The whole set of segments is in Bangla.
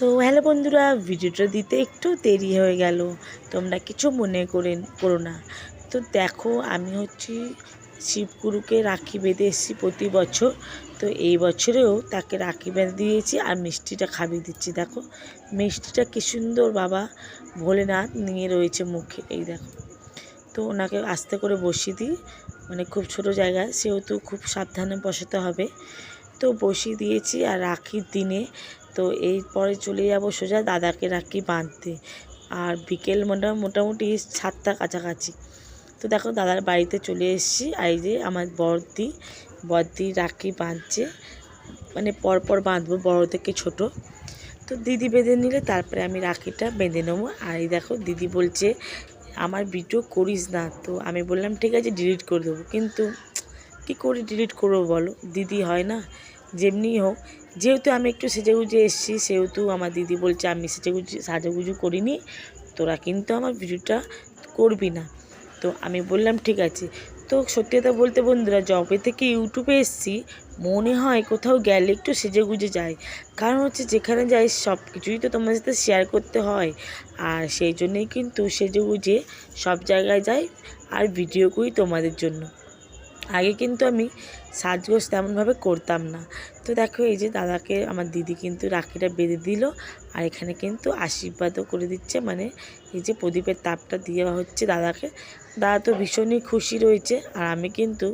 তো হ্যালো বন্ধুরা, ভিডিওটা দিতে একটু দেরি হয়ে গেল। তোমরা কিছু মনে করে করো না। তো দেখো, আমি হচ্ছি শিবগুরুকে রাখি বেঁধে এসেছি প্রতি বছর। তো এই বছরেও তাকে রাখি বেঁধে দিয়েছি আর মিষ্টিটা খাইয়ে দিচ্ছি। দেখো, মিষ্টিটা কি সুন্দর বাবা। ভোলেনাথ নিয়ে রয়েছে মুখে, এই দেখো। তো ওনাকে আস্তে করে বসিয়ে দিই। মানে খুব ছোট জায়গায় সেহেতু খুব সাবধানে বসাতে হবে। তো বসিয়ে দিয়েছি আর রাখির দিনে তো এরপরে চলে যাব সোজা দাদাকে রাখি বাঁধতে। আর বিকেল মোটা মোটামুটি সাতটা কাছাকাছি। তো দেখো দাদার বাড়িতে চলে এসেছি। এই যে আমার বড়দি বড়দি রাখি বাঁধছে। মানে পরপর বাঁধবো, বড় থেকে ছোট। তো দিদি বেঁধে নিলে তারপরে আমি রাখিটা বেঁধে নেব। আর এই দেখো দিদি বলছে, আমার ভিডিও করিস না। তো আমি বললাম, ঠিক আছে ডিলিট করে দেবো। কিন্তু কী করে ডিলিট করব বলো? দিদি হয় না যেমনি হোক যেহেতু আমি একটু সেজেগুজে এসেছি, সেহেতু আমার দিদি বলছে, আমি সেজেগুজে, সাজুগুজু করিনি, তোরা কিন্তু আমার ভিডিওটা করবি না। তো আমি বললাম, ঠিক আছে। তো সত্যি কথা বলতে বন্ধুরা জবে থেকে ইউটিউবে এসেছি, মনে হয় কোথাও গেলে একটু সেজে গুজে যাই। কারণ হচ্ছে যেখানে যাই সব কিছুই তো তোমার সাথে শেয়ার করতে হয়। আর সেই জন্যই কিন্তু সেজে গুজে সব জায়গায় যাই, আর ভিডিও করি তোমাদের জন্য। আগে কিন্তু আমি সাজগোজ তেমনভাবে করতাম না। তো দেখো এই যে দাদাকে, আমার দিদি কিন্তু রাখিটা বেঁধে দিল আর এখানে কিন্তু আশীর্বাদও করে দিচ্ছে। মানে এই যে প্রদীপের তাপটা দেওয়া হচ্ছে দাদাকে। দাদা তো ভীষণই খুশি রয়েছে আর আমি কিন্তু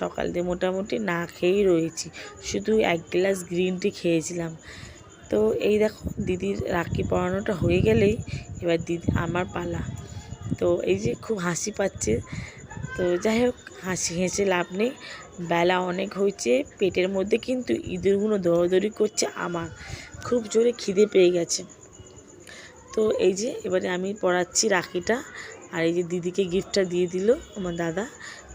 সকাল দিয়ে মোটামুটি না খেয়েই রয়েছি। শুধু এক গ্লাস গ্রিন টি খেয়েছিলাম। তো এই দেখো দিদির রাখি পরানোটা হয়ে গেলেই এবার দিদি আমার পালা। তো এই যে খুব হাসি পাচ্ছে। তো যাই হোক, হাসি হেসে লাভ নেই। বেলা অনেক হয়েছে, পেটের মধ্যে কিন্তু ইঁদুরগুলো দৌড়াদৌড়ি করছে আমার। খুব জোরে খিদে পেয়ে গেছে। তো এই যে, এবারে আমি পড়াচ্ছি রাখিটা। আর এই যে দিদিকে গিফটটা দিয়ে দিল আমার দাদা।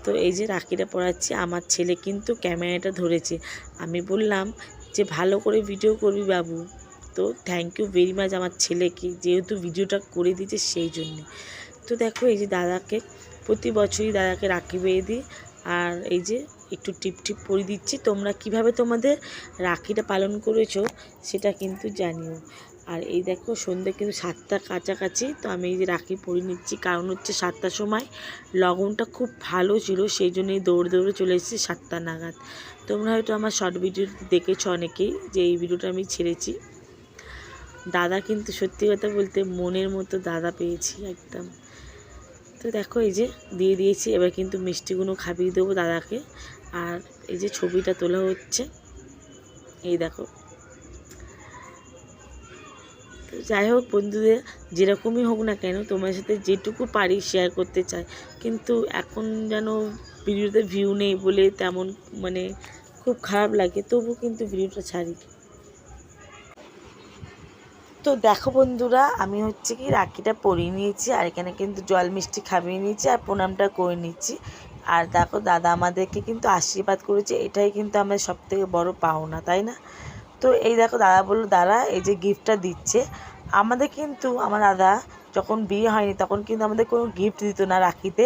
তো এই যে রাখিটা পড়াচ্ছি, আমার ছেলে কিন্তু ক্যামেরাটা ধরেছে। আমি বললাম যে, ভালো করে ভিডিও করবি বাবু। তো থ্যাংক ইউ ভেরি মাচ আমার ছেলেকে, যেহেতু ভিডিওটা করে দিয়েছে সেই জন্যে। তো দেখো এই যে দাদাকে প্রতি বছরই দাদাকে রাখি বেঁধে দিই। আর এই যে একটু টিপ টিপ পরিয়ে দিচ্ছি, তোমরা কীভাবে তোমাদের রাখিটা পালন করেছ সেটা কিন্তু জানিও। আর এই দেখো সন্ধ্যে কিন্তু সাতটা কাছাকাছি, তো আমি এই যে রাখি পরে নিচ্ছি। কারণ হচ্ছে সাতটার সময় লগনটা খুব ভালো ছিল, সেই জন্যই দৌড়ে দৌড়ে চলে এসেছি সাতটা নাগাদ। তোমরা হয়তো আমার শর্ট ভিডিও দেখেছ অনেকেই যে এই ভিডিওটা আমি ছেড়েছি। দাদা কিন্তু সত্যি কথা বলতে মনের মতো দাদা পেয়েছি একদম। তো দেখো, এই যে দিয়ে দিয়েছি। এবার কিন্তু মিষ্টিগুলো খাবিয়ে দেবো দাদাকে। আর এই যে ছবিটা তোলা হচ্ছে, এই দেখো। যাই হোক বন্ধুদের, যেরকমই হোক না কেন তোমার সাথে যেটুকু পারি শেয়ার করতে চাই। কিন্তু এখন যেন ভিডিওতে ভিউ নেই বলে তেমন মানে খুব খারাপ লাগে তবু কিন্তু ভিডিওটা ছাড়ি। তো দেখো বন্ধুরা, আমি হচ্ছে কি রাখিটা পরিয়ে নিয়েছি, আর এখানে কিন্তু জল মিষ্টি খাইয়ে নিয়েছি আর প্রণামটা করে নিচ্ছি। আর দেখো দাদা আমাদেরকে কিন্তু আশীর্বাদ করেছে, এটাই কিন্তু আমাদের সব থেকে বড়ো পাওনা, তাই না? তো এই দেখো দাদা বলল দাদা এই যে গিফটটা দিচ্ছে। আমাদের কিন্তু, আমার দাদা যখন বিয়ে হয়নি, তখন কিন্তু আমাদের কোনো গিফট দিত না রাখিতে।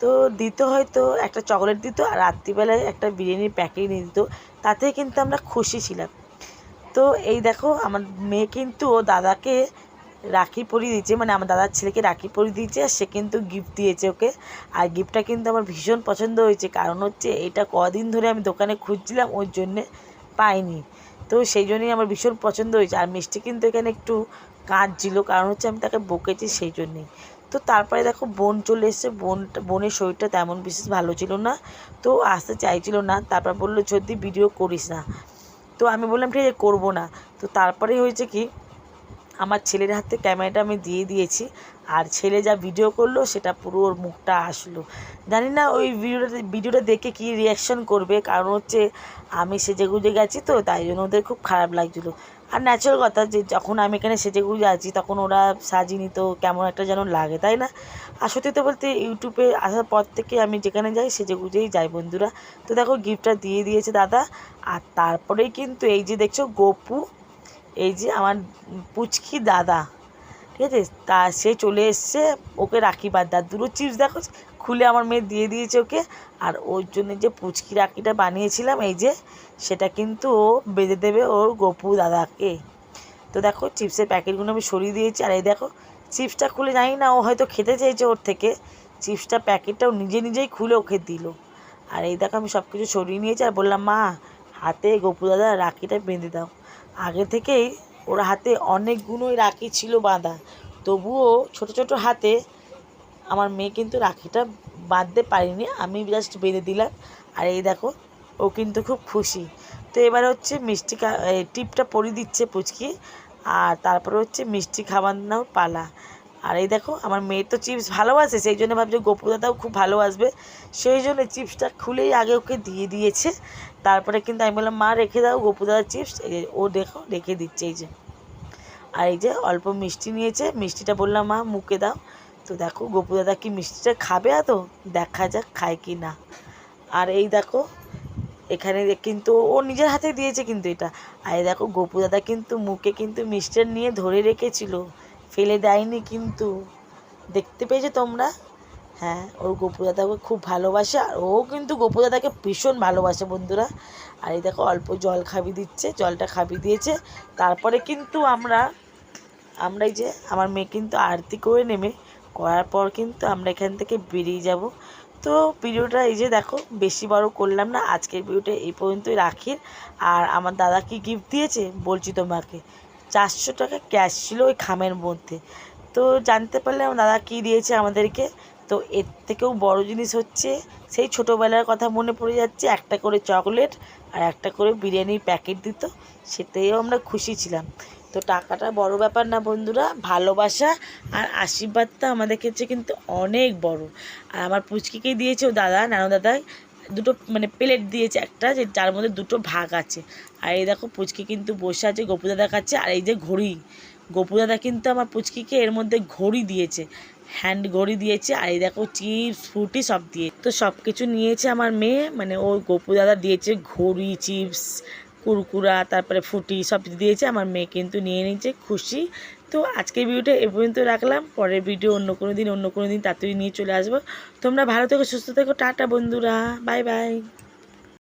তো দিত হয়তো, একটা চকলেট দিত আর রাত্রিবেলায় একটা বিরিয়ানির প্যাকেট নিয়ে দিত তাতে কিন্তু আমরা খুশি ছিলাম। তো এই দেখো, আমার মেয়ে কিন্তু ও দাদাকে রাখি পরিয়ে দিয়েছে মানে আমার দাদার ছেলেকে রাখি পরিয়ে দিয়েছে, আর সে কিন্তু গিফট দিয়েছে ওকে। আর গিফটটা কিন্তু আমার ভীষণ পছন্দ হয়েছে, কারণ হচ্ছে এটা কদিন ধরে আমি দোকানে খুঁজছিলাম, ওর জন্যে পাইনি। তো সেই জন্যই আমার ভীষণ পছন্দ হয়েছে, আর মিষ্টি কিন্তু এখানে একটু কাঁদছিল, কারণ হচ্ছে আমি তাকে বকেছি সেই জন্যেই। তো তারপরে দেখো, বোন চলে এসছে বোন বোনের শরীরটা তেমন বিশেষ ভালো ছিল না, তো আসতে চাইছিল না, তারপর বলল, যদি ভিডিও করিস না। তো আমি বললাম, ঠিক আছে, করব না। তো তারপরে হয়েছে কি, আমার ছেলের হাতে ক্যামেরাটা আমি দিয়ে দিয়েছি। আর ছেলে যা ভিডিও করল, সেটা পুরো ওর মুখটা আসলো। জানি না ওই ভিডিওটা ভিডিওটা দেখে কি রিয়াকশন করবে? কারণ হচ্ছে, আমি সেজে গুজে গেছি তো, তাই জন্য ওদের খুব খারাপ লাগছিল। আর ন্যাচারাল কথা যে যখন আমি এখানে সেজে গুজে আছি, তখন ওরা সাজিনি তো কেমন একটা যেন লাগে, তাই না? আর সত্যি তো বলতে ইউটিউবে আসার পর থেকে আমি যেখানে যাই, সেজে গুজেই যাই বন্ধুরা। তো দেখো গিফটটা দিয়ে দিয়েছে দাদা। আর তারপরেই কিন্তু এই যে দেখছ গোপু, এই যে আমার পুচকি দাদা, ঠিক আছে? তা সে চলে এসছে, ওকে রাখি বাদ দুটো চিপস দেখো খুলে আমার মেয়ে দিয়ে দিয়েছে ওকে। আর ওর জন্য যে পুচকি রাখিটা বানিয়েছিলাম, এই যে, সেটা কিন্তু ও বেঁধে দেবে ওর গপু দাদাকে। তো দেখো, চিপসের প্যাকেটগুলো আমি সরিয়ে দিয়েছি। আর এই দেখো, চিপসটা খুলে জানি না, ও হয়তো খেতে চেয়েছে ওর থেকে। চিপসটা প্যাকেটটাও নিজে নিজেই খুলে ওকে দিল। আর এই দেখো, আমি সব কিছু সরিয়ে নিয়েছি। আর বললাম, মা, হাতে গোপু দাদা রাখিটা বেঁধে দাও। আগে থেকেই ওর হাতে অনেকগুলোই রাখি ছিল বাঁধা। তবুও ছোট ছোট হাতে আমার মেয়ে কিন্তু রাখিটা বাঁধতে পারিনি, আমি জাস্ট বেঁধে দিলাম। আর এই দেখো, ও কিন্তু খুব খুশি। তো এবার হচ্ছে মিষ্টি টিপটা পরিয়ে দিচ্ছে পুচকি, আর তারপরে হচ্ছে মিষ্টি খাওয়ানোর পালা। আর এই দেখো, আমার মেয়ে তো চিপস ভালোবাসে, সেই জন্য ভাবছে গোপু দাদাও খুব ভালোবাসবে। সেই জন্য চিপসটা খুলেই আগে ওকে দিয়ে দিয়েছে। তারপরে কিন্তু আমি বললাম, মা, রেখে দাও গোপু দাদার চিপস ও দেখো, রেখে দিচ্ছে এই যে। আর এই যে অল্প মিষ্টি নিয়েছে, মিষ্টিটা বললাম, মা মুখে দাও। তো দেখো, গোপু দাদা কি মিষ্টিটা খাবে তো দেখা যাক খায় কি না। আর এই দেখো, এখানে কিন্তু ও নিজের হাতে দিয়েছে কিন্তু এটা। আর এই দেখো, গোপু দাদা কিন্তু মুখে কিন্তু মিষ্টিটা নিয়ে ধরে রেখেছিল। ফেলে দেয়নি কিন্তু। দেখতে পেয়েছ তোমরা? হ্যাঁ ওর গোপু দাদাকে খুব ভালোবাসে আর ও কিন্তু গোপু দাদাকে ভীষণ ভালোবাসে বন্ধুরা। আর এই দেখো, অল্প জল খাবি দিচ্ছে, জলটা খাবি দিয়েছে। তারপরে কিন্তু আমরা আমরা এই যে, আমার মেয়ে কিন্তু আরতি করে নেমে করার পর কিন্তু আমরা এখান থেকে বেরিয়ে যাব। তো ভিডিওটা এই যে দেখো, বেশি বড় করলাম না, আজকের ভিডিওটা এই পর্যন্তই রাখি। আর আমার দাদা কি গিফট দিয়েছে? বলছি তোমাকে। চারশো টাকা ক্যাশ ছিল ওই খামের মধ্যে। তো জানতে পারলে আমার দাদা কী দিয়েছে আমাদেরকে? তো এর থেকেও বড় জিনিস হচ্ছে, সেই ছোটোবেলার কথা মনে পড়ে যাচ্ছে, একটা করে চকলেট আর একটা করে বিরিয়ানির প্যাকেট দিত, সেটাইও আমরা খুশি ছিলাম। তো টাকাটা বড় ব্যাপার না বন্ধুরা, ভালোবাসা আর আশীর্বাদটা আমাদের ক্ষেত্রে কিন্তু অনেক বড়। আর আমার পুচকিকেই দিয়েছে ও দাদা, নানু দাদা দুটো মানে প্লেট দিয়েছে একটা, যে যার মধ্যে দুটো ভাগ আছে। আর এই দেখো পুচকি কিন্তু বসে আছে, গপু দাদার কাছে আর এই যে ঘড়ি। গপু দাদা কিন্তু আমার পুচকিকে এর মধ্যে ঘড়ি দিয়েছে হ্যান্ড ঘড়ি দিয়েছে, আর এই দেখো চিপস, ফ্রুটি সব দিয়ে। তো সব কিছু নিয়েছে আমার মেয়ে মানে ও গোপু দাদা দিয়েছে ঘড়ি, চিপস কুরকুরা, তারপরে ফুটি সব দিয়েছে, আমার মেয়ে কিন্তু নিয়ে নিয়েছে, খুশি। তো আজকের ভিডিওটা এ পর্যন্ত রাখলাম, পরের ভিডিও অন্য কোনো দিন, অন্য কোনো দিন তাড়াতাড়ি নিয়ে চলে আসব। তোমরা ভালো থেকো, সুস্থ থেকো, টাটা বন্ধুরা, বাই বাই।